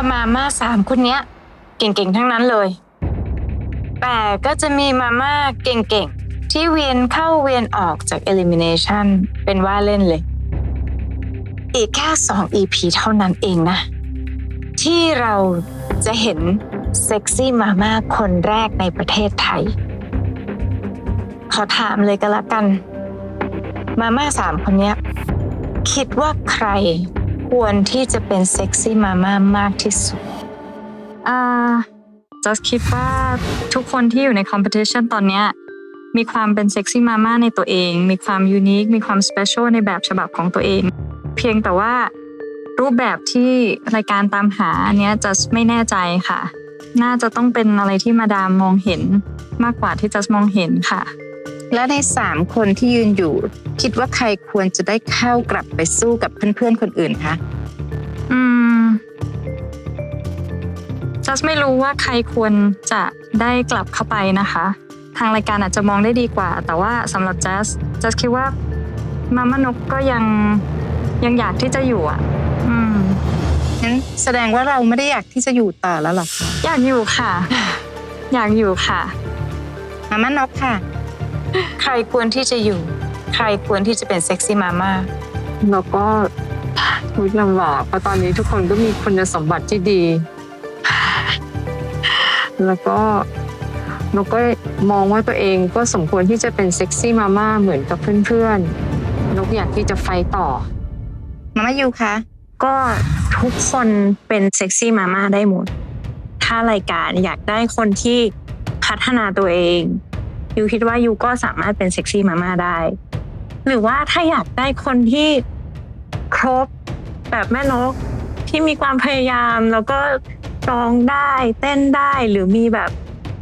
ว่ามาม่าสามคนเนี้ย เก่งๆทั้งนั้นเลย แต่ก็จะมีมาม่าเก่งๆ ที่เวียนเข้าเวียนออกจาก elimination เป็นว่าเล่นเลย อีกแค่สอง EP เท่านั้นเองนะ ที่เราจะเห็นเซ็กซี่มาม่าคนแรกในประเทศไทย ขอถามเลยก็แล้วกัน มาม่าสามคนนี้คิดว่าใคร ควรที่จะเป็นเซ็กซี่มาม่ามากที่สุด อ่าจัสคิดว่าทุกคนที่อยู่ในคอมเพติชันตอนเนี้ยมีความเป็นเซ็กซี่มาม่าในตัวเอง มีความยูนิค มีความสเปเชียลในแบบฉบับของตัวเอง เพียงแต่ว่ารูปแบบที่รายการตามหาอันเนี้ยจัสไม่แน่ใจค่ะ น่าจะต้องเป็นอะไรที่มาดามมองเห็นมากกว่าที่จัสมองเห็นค่ะ และในสามคนที่ยืนอยู่ คิดว่าใครควรจะได้เข้ากลับไปสู้กับเพื่อนๆคนอื่นคะอืมจัสไม่รู้ว่าใครควรจะได้กลับเข้าไปนะคะ ทางรายการอาจจะมองได้ดีกว่า แต่ว่าสำหรับจัสจัสคิดว่ามาม่านกก็ยังยังอยากที่จะอยู่อะ อืมงั้นแสดงว่าเราไม่ได้อยากที่จะอยู่ต่อแล้วหรอคะอยากอยู่ค่ะ อยากอยู่ค่ะ มาม่านกค่ะ ใครควรที่จะอยู่ ใครควรที่จะเป็นเซ็กซี่มาม่าแล้วก็ทุกลำบากเพราะตอนนี้ทุกคนก็มีคุณสมบัติที่ดี แล้วก็นกก็มองว่าตัวเองก็สมควรที่จะเป็นเซ็กซี่มาม่าเหมือนกับเพื่อนๆ นกอยากที่จะไฟต่อ มาม่ายูคะก็ทุกคนเป็นเซ็กซี่มาม่าได้หมด ถ้ารายการอยากได้คนที่พัฒนาตัวเอง ยูคิดว่ายูก็สามารถเป็นเซ็กซี่มาม่าได้ หรือว่าถ้าอยากได้คนที่ครบแบบแม่นกที่มีความพยายามแล้วก็ร้องได้เต้นได้หรือมีแบบ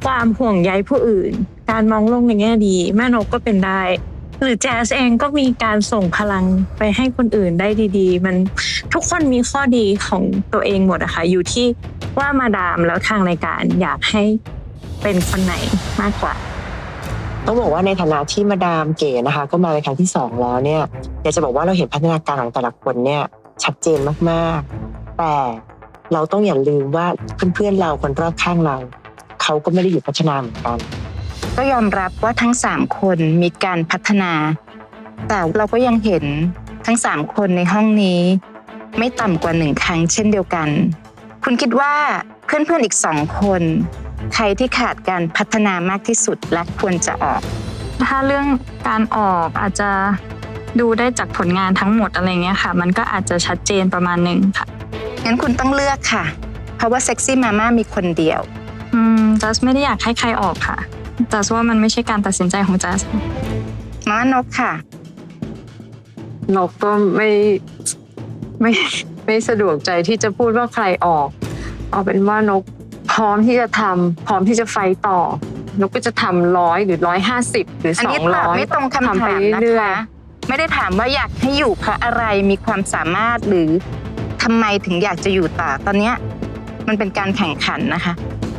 ความห่วงใยผู้อื่น การมองโลกในแง่ดี แม่นกก็เป็นได้ หรือแจ๊สเองก็มีการส่งพลังไปให้คนอื่นได้ดีๆ มันทุกคนมีข้อดีของตัวเองหมดอะค่ะอยู่ที่ว่ามาดามแล้วทางรายการอยากให้เป็นคนไหนมากกว่า ต้องบอกว่าในฐานะที่มาดามเก๋นะคะ ก็มาในครั้งที่สองแล้วเนี่ยอยากจะบอกว่าเราเห็นพัฒนาการของแต่ละคนเนี่ยชัดเจนมากๆ แต่เราต้องอย่าลืมว่าเพื่อนๆเราคนรอบข้างเราเขาก็ไม่ได้หยุดพัฒนาเหมือนกัน ก็ยอมรับว่าทั้งสามคนมีการพัฒนา แต่เราก็ยังเห็นทั้งสามคนในห้องนี้ ไม่ต่ำกว่าหนึ่งครั้งเช่นเดียวกัน คุณคิดว่าเพื่อนๆอีกสองคน ใครที่ขาดการพัฒนามากที่สุดและควรจะออก ถ้าเรื่องการออกอาจจะดูได้จากผลงานทั้งหมดอะไรเงี้ยค่ะ มันก็อาจจะชัดเจนประมาณหนึ่งค่ะ งั้นคุณต้องเลือกค่ะ เพราะว่าเซ็กซี่มาม่ามีคนเดียว อืมจัสไม่ได้อยากให้ใครออกค่ะจัสว่ามันไม่ใช่การตัดสินใจของจัสมาม่านกค่ะ นกก็ไม่ไม่ไม่สะดวกใจที่จะพูดว่าใครออก เอาเป็นว่านกพ ร้อมที่จะทำพร้อมที่จะไฟต่อนกก็จะทำร้อยหรือร้อยห้าสิบหรืออันสอนี้งตอบร้อยไม่ตรงคำทำถาไปมนะเรื่อคะยไม่ได้ถามว่าอยากให้อยู่เพราะอะไรมีความสามารถหรือทำไมถึงอยากจะอยู่ต่อตอนเนี้ยมันเป็นการแข่งขันนะคะ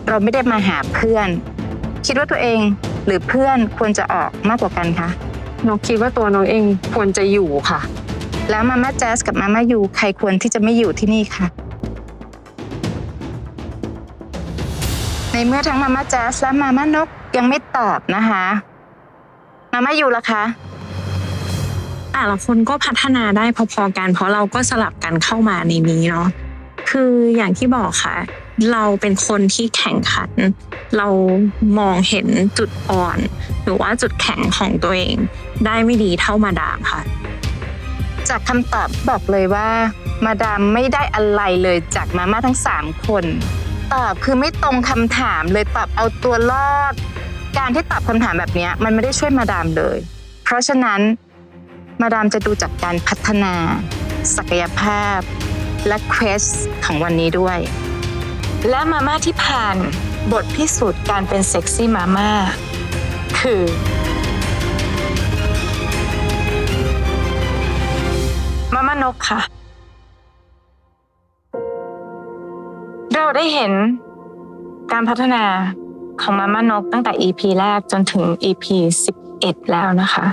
เราไม่ได้มาหาเพื่อน คิดว่าตัวเองหรือเพื่อนควรจะออกมากกว่ากันคะๆนกคิดว่าตัวนกเองควรจะอยู่ค่ะ แล้วมาม่าแจ๊สกับมาม่ายูใครควรที่จะไม่อยู่ที่นี่คะ เมื่อทั้งมาม่าแจ๊สและมาม่านกยังไม่ตอบนะคะ มาม่ายูล่ะคะ แต่ละคนก็พัฒนาได้พอๆกัน เพราะเราก็สลับกันเข้ามาในนี้เนาะคืออย่างที่บอกค่ะ เราเป็นคนที่แข่งขัน เรามองเห็นจุดอ่อน หรือว่าจุดแข็งของตัวเอง ได้ไม่ดีเท่ามาดามค่ะ จากคำตอบบอกเลยว่า มาดามไม่ได้อะไรเลยจากมาม่าทั้ง3คน ตอบคือไม่ตรงคำถามเลยตอบเอาตัวรอด การที่ตอบคำถามแบบนี้มันไม่ได้ช่วยมาดามเลย เพราะฉะนั้นมาดามจะดูจากการพัฒนา ศักยภาพ และเควสของวันนี้ด้วย และมาม่าที่ผ่านบทพิสูจน์การเป็นเซ็กซี่มาม่าคือมาม่านกค่ะ ได้เห็นการพัฒนาของมาม่านกตั้งแต่ EP แรกจนถึง EP 11 แล้วนะคะ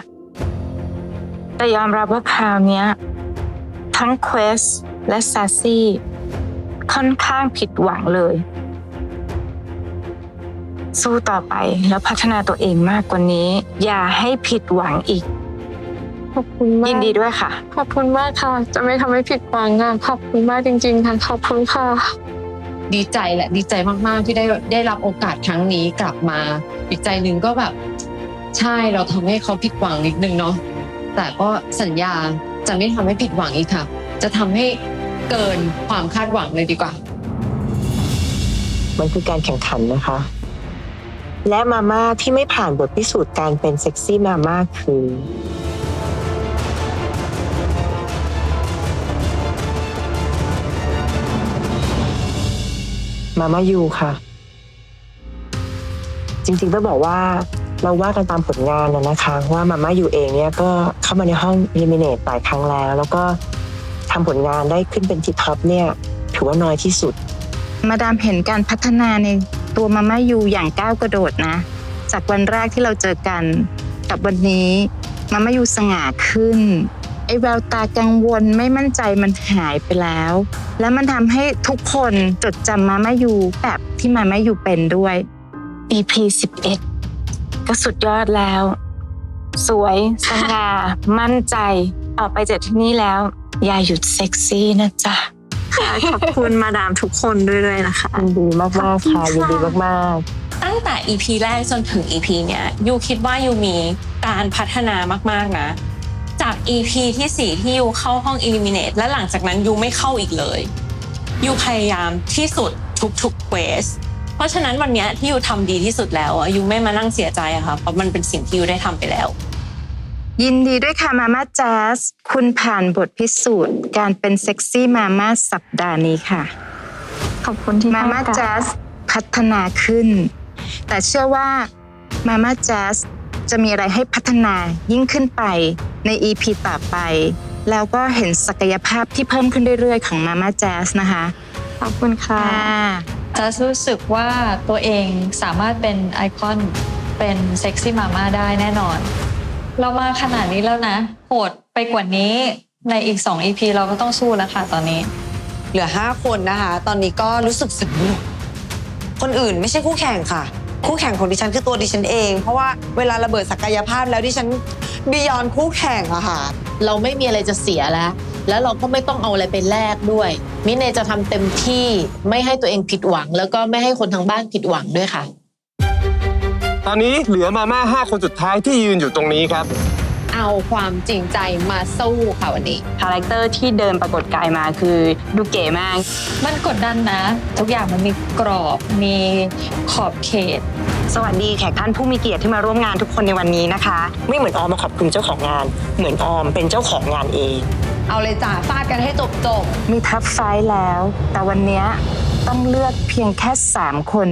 แต่ยอมรับว่าคราวเนี้ยทั้งเควสและซาซี่เขค่อนข้างผิดหวังเลย สู้ต่อไปแล้วพัฒนาตัวเองมากกว่านี้ อย่าให้ผิดหวังอีก ขอบคุณมากยินดีด้วยค่ะ ขอบคุณมากค่ะ จะไม่ทำให้ผิดหวังอะขอบคุณมากจริง ๆ ค่ะ ขอบคุณค่ะ ดีใจแหละดีใจมากๆ ที่ได้ได้รับโอกาสครั้งนี้กลับมา อีกใจหนึ่งก็แบบ ใช่เราทำให้เขาผิดหวังนิดนึงเนาะแต่ก็สัญญาจะไม่ทำให้ผิดหวังอีกค่ะ จะทำให้เกินความคาดหวังเลยดีกว่า มันคือการแข่งขันนะคะ และมาม่าที่ไม่ผ่านบทพิสูจน์การเป็นเซ็กซี่มาม่าคือ มาม่ายูค่ะ จริงๆต้องบอกว่าเราว่ากันตามผลงานนะนะคะ ว่ามาม่ายูเองเนี่ยก็เข้ามาในห้อง eliminate หลายครั้งแล้ว แล้วก็ทำผลงานได้ขึ้นเป็นที่ท็อปเนี่ย ถือว่าน้อยที่สุด มาดามเห็นการพัฒนาในตัวมาม่ายูอย่างก้าวกระโดดนะ จากวันแรกที่เราเจอกันกับวันนี้มาม่ายูสง่าขึ้น ไอ้แววตากังวลไม่มั่นใจมันหายไปแล้ว และมันทำให้ทุกคนจดจำมาม่ายูแบบที่มาม่ายูเป็นด้วย EP 11 ก็สุดยอดแล้ว สวยสง่ามั่นใจออกไปจากที่นี่แล้ว อย่าหยุดเซ็กซี่นะจ๊ะ ขอบคุณมาดามทุกคนด้วยด้วยนะคะ ยินดีมากๆค่ะยินดีมากตั้งแต่ EP แรกจนถึง EP เนี้ยยูคิดว่ายูมีการพัฒนามากๆนะ จาก EP ที่ 4 ที่ยูเข้าห้อง Eliminate และหลังจากนั้นยูไม่เข้าอีกเลยยูพยายามที่สุดทุกๆเควสเพราะฉะนั้นวันเนี้ยที่ยูทำดีที่สุดแล้วอะยูไม่มานั่งเสียใจอะค่ะเพราะมันเป็นสิ่งที่ยูได้ทำไปแล้ว ยินดีด้วยค่ะมาม่าแจ๊สคุณผ่านบทพิสูจน์ การเป็นเซ็กซี่มาม่าสัปดาห์นี้ค่ะ ขอบคุณที่มาม่าให้โอกส แจ๊สพัฒนาขึ้น แต่เชื่อว่ามาม่าแจ๊สจะมีอะไรให้พัฒนายิ่งขึ้นไปใน EP ต่อไป แล้วก็เห็นศักยภาพที่เพิ่มขึ้นเรื่อยๆ ของมาม่าแจ๊สนะคะ ขอบคุณค่ะค่ะจะรู้สึกว่าตัวเองสามารถเป็นไอคอนเป็นเซ็กซี่มาม่าได้แน่นอน เรามาขนาดนี้แล้วนะโหดไปกว่านี้ในอีก 2 EP เราก็ต้องสู้แล้วค่ะตอนนี้ เหลือ 5 คนนะคะ ตอนนี้ก็รู้สึกสนุกคนอื่นไม่ใช่คู่แข่งค่ะ คู่แข่งของดิฉันคือตัวดิฉันเอง เพราะว่าเวลาระเบิดศักยภาพแล้วดิฉัน บียอนคู่แข่งอะค่ะ เราไม่มีอะไรจะเสียแล้ว แล้วเราก็ไม่ต้องเอาอะไรไปแลกด้วย มิเนจะทำเต็มที่ไม่ให้ตัวเองผิดหวัง แล้วก็ไม่ให้คนทางบ้านผิดหวังด้วยค่ะ ตอนนี้เหลือมาม่าห้าคนสุดท้ายที่ยืนอยู่ตรงนี้ครับ เอาความจริงใจมาสู้ค่ะวันนี้ คาแรคเตอร์ที่เดินปรากฏกายมาคือดูเก๋มาก มันกดดันนะ ทุกอย่างมันมีกรอบมีขอบเขต สวัสดีแขกท่านผู้มีเกียรติที่มาร่วมงานทุกคนในวันนี้นะคะ ไม่เหมือนออมมาขอบคุณเจ้าของงาน เหมือนออมเป็นเจ้าของงานเอง เอาเลยจ้าฟาดกันให้จบจบมีทับไฟท์แล้ว แต่วันเนี้ยต้องเลือกเพียงแค่ 3 คน